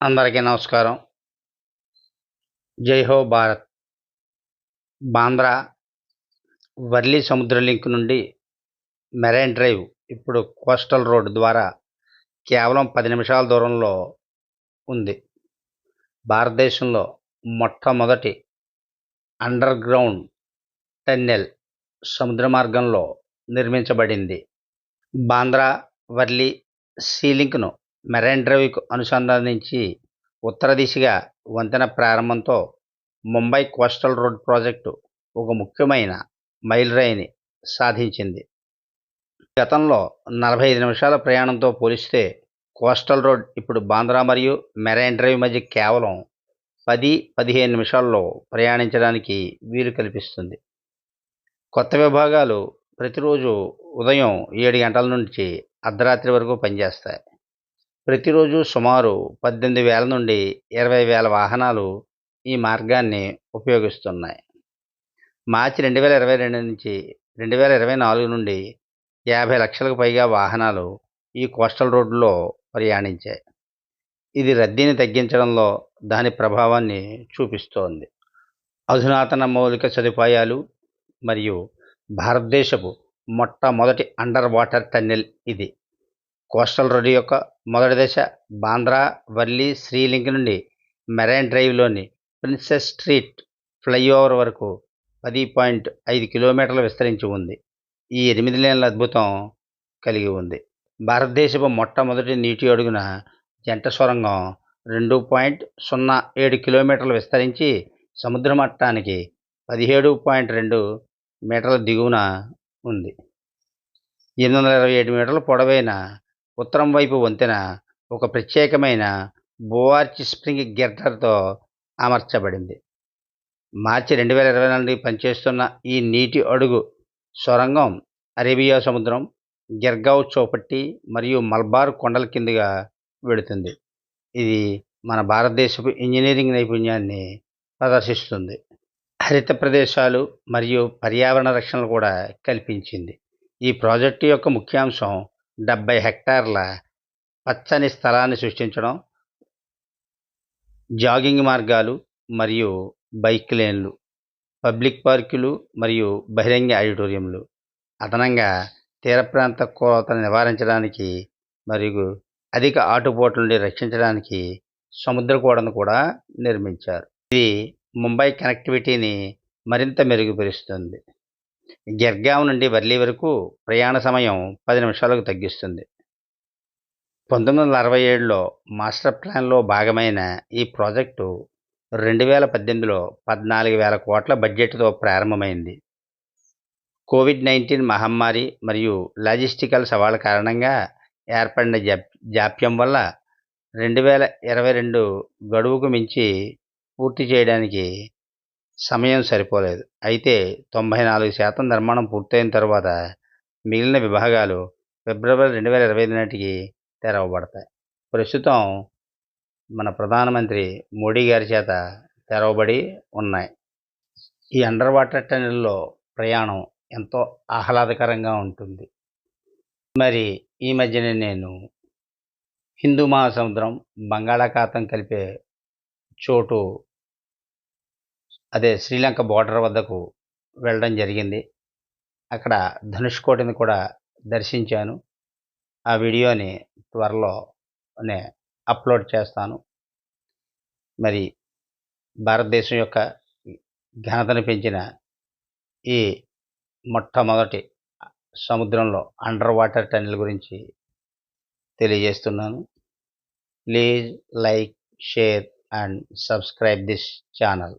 అందరికీ నమస్కారం. జై హో భారత్. బాంద్రా వర్లీ సముద్ర లింక్ నుండి మెరైన్ డ్రైవ్ ఇప్పుడు కోస్టల్ రోడ్ ద్వారా కేవలం పది నిమిషాల దూరంలో ఉంది. భారతదేశంలో మొట్టమొదటి అండర్ గ్రౌండ్ టన్నెల్ సముద్ర మార్గంలో నిర్మించబడింది. బాంద్రా వర్లీ సీ లింక్ను మెరైన్ డ్రైవ్కు అనుసంధానించి ఉత్తర దిశగా వంతెన ప్రారంభంతో ముంబై కోస్టల్ రోడ్ ప్రాజెక్టు ఒక ముఖ్యమైన మైలురాయిని సాధించింది. గతంలో నలభై ఐదు నిమిషాల ప్రయాణంతో పోలిస్తే కోస్టల్ రోడ్ ఇప్పుడు బాంద్రా మరియు మెరైన్ డ్రైవ్ మధ్య కేవలం పది పదిహేను నిమిషాల్లో ప్రయాణించడానికి వీలు కల్పిస్తుంది. కొత్త విభాగాలు ప్రతిరోజు ఉదయం ఏడు గంటల నుంచి అర్ధరాత్రి వరకు పనిచేస్తాయి. ప్రతిరోజు సుమారు పద్దెనిమిది వేల నుండి ఇరవై వేల వాహనాలు ఈ మార్గాన్ని ఉపయోగిస్తున్నాయి. మార్చి రెండు వేల ఇరవై రెండు నుంచి రెండు వేల ఇరవై నాలుగు నుండి యాభై లక్షలకు పైగా వాహనాలు ఈ కోస్టల్ రోడ్లో ప్రయాణించాయి. ఇది రద్దీని తగ్గించడంలో దాని ప్రభావాన్ని చూపిస్తోంది. అధునాతన మౌలిక సదుపాయాలు మరియు భారతదేశపు మొట్టమొదటి అండర్ వాటర్ టన్నెల్ ఇది. కోస్టల్ రోడ్ యొక్క మొదటి దశ బాంద్రా వర్లీ శ్రీలింక్ నుండి మెరైన్ డ్రైవ్లోని ప్రిన్సెస్ స్ట్రీట్ ఫ్లైఓవర్ వరకు పది పాయింట్ ఐదు కిలోమీటర్లు విస్తరించి ఉంది. ఈ ఎనిమిది లేన్ల అద్భుతం కలిగి ఉంది. భారతదేశపు మొట్టమొదటి నీటి అడుగున జంట సొరంగం రెండు పాయింట్ సున్నా ఏడు కిలోమీటర్లు విస్తరించి సముద్ర మట్టానికి పదిహేడు పాయింట్ రెండు మీటర్ల దిగువన ఉంది. ఎనిమిది వందల ఇరవై ఏడు మీటర్ల పొడవైన ఉత్తరం వైపు వంతెన ఒక ప్రత్యేకమైన బోవార్చ్ స్ప్రింగ్ గిర్టర్తో అమర్చబడింది. మార్చి రెండు వేల ఇరవై నుండి పనిచేస్తున్న ఈ నీటి అడుగు సొరంగం అరేబియా సముద్రం గిర్గావ్ చౌపట్టి మరియు మల్బార్ కొండల కిందుగా వెళుతుంది. ఇది మన భారతదేశపు ఇంజనీరింగ్ నైపుణ్యాన్ని ప్రదర్శిస్తుంది. హరిత ప్రదేశాలు మరియు పర్యావరణ రక్షణలు కూడా కల్పించింది. ఈ ప్రాజెక్టు యొక్క ముఖ్యాంశం డెబ్బై హెక్టార్ల పచ్చని స్థలాన్ని సృష్టించడం జాగింగ్ మార్గాలు మరియు బైక్ లేన్లు పబ్లిక్ పార్కులు మరియు బహిరంగ ఆడిటోరియంలు అదనంగా తీర ప్రాంత కోతను నివారించడానికి మరియు అధిక ఆటుపోట్ల నుండి రక్షించడానికి సముద్ర కూడను కూడా నిర్మించారు. ఇది ముంబై కనెక్టివిటీని మరింత మెరుగుపరుస్తుంది. గిర్గావ్ నుండి వర్లీ వరకు ప్రయాణ సమయం పది నిమిషాలకు తగ్గిస్తుంది. పంతొమ్మిది వందల అరవై ఏడులో మాస్టర్ ప్లాన్లో భాగమైన ఈ ప్రాజెక్టు రెండు వేల పద్దెనిమిదిలో పద్నాలుగు వేల కోట్ల బడ్జెట్తో ప్రారంభమైంది. కోవిడ్ నైన్టీన్ మహమ్మారి మరియు లాజిస్టికల్ సవాళ్ళ కారణంగా ఏర్పడిన జాప్ జాప్యం వల్ల రెండు వేల ఇరవై రెండు గడువుకు మించి పూర్తి చేయడానికి సమయం సరిపోలేదు. అయితే తొంభై నాలుగు శాతం నిర్మాణం పూర్తయిన తర్వాత మిగిలిన విభాగాలు ఫిబ్రవరి రెండు వేల ఇరవై ఐదు నాటికి తెరవబడతాయి ప్రస్తుతం మన ప్రధానమంత్రి మోడీ గారి చేత తెరవబడి ఉన్నాయి. ఈ అండర్ వాటర్ టన్నెల్లో ప్రయాణం ఎంతో ఆహ్లాదకరంగా ఉంటుంది. మరి ఈ మధ్యనే నేను హిందూ మహాసముద్రం బంగాళాఖాతం కలిపే చోటు అదే శ్రీలంక బోర్డర్ వద్దకు వెళ్ళడం జరిగింది. అక్కడ ధనుష్కోటిని కూడా దర్శించాను. ఆ వీడియోని త్వరలోనే అప్లోడ్ చేస్తాను. మరి భారతదేశం యొక్క ఘనతను పెంచిన ఈ మొట్టమొదటి సముద్రంలో అండర్ వాటర్ టన్నెల్ గురించి తెలియజేస్తున్నాను. Please like share and subscribe this channel.